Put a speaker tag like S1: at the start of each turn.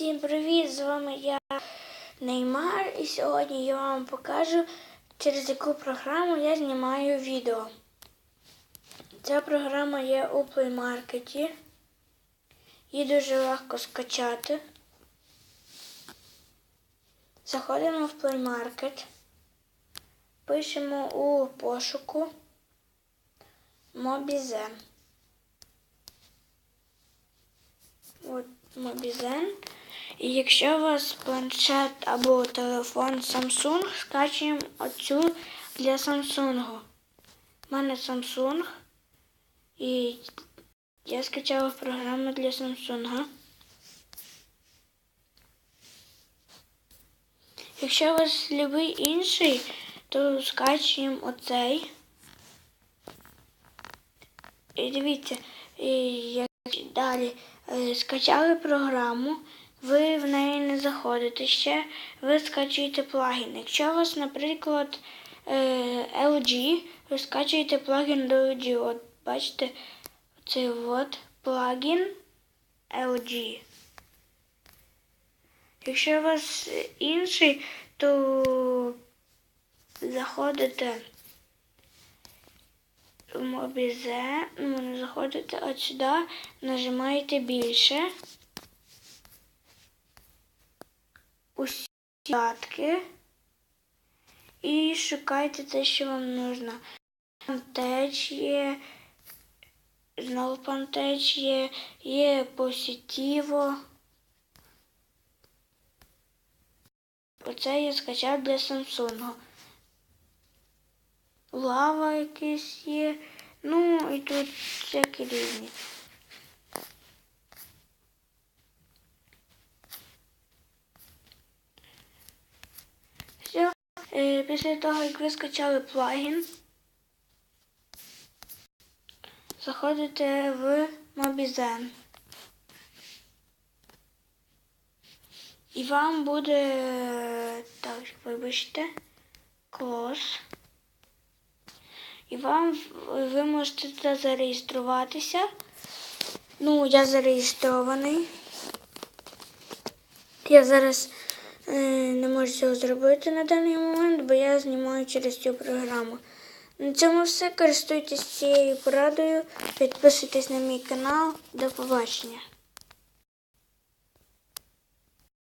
S1: Всім привіт! З вами я Неймар, і сьогодні я вам покажу, через яку програму я знімаю відео. Ця програма є у Play Market. Її дуже легко скачати. Заходимо в Play Market, пишемо у пошуку Mobizen. От Mobizen. І якщо у вас планшет або телефон Samsung, скачуємо оцю для Samsung. У мене Samsung. І я скачала програму для Samsung. Якщо у вас любий інший, то скачуємо оцей. І дивіться, і як далі е, скачали програму, ви в неї не заходите ще, ви скачуєте плагін. Якщо у вас, наприклад, е, LG, ви скачуєте плагін до LG. От бачите, цей от плагін LG. Якщо у вас інший, то заходите в мобізе, ну, заходите от сюди, нажимаєте більше. Усі і шукайте те, що вам нужно. Пантеч є, знову пантеч є, є посітіво. Оце я скачав для Samsung. Лава якийсь є. Ну і тут всякі різні. Все. Е, Після того, як ви скачали плагін, заходите в Mobizen. І вам буде, так, вибачте, close. І вам ви можете зареєструватися. Ну, я зареєстрований. Я зараз е, не можу цього зробити на даний момент, бо я знімаю через цю програму. На цьому все. Користуйтесь цією порадою, підписуйтесь на мій канал. До побачення.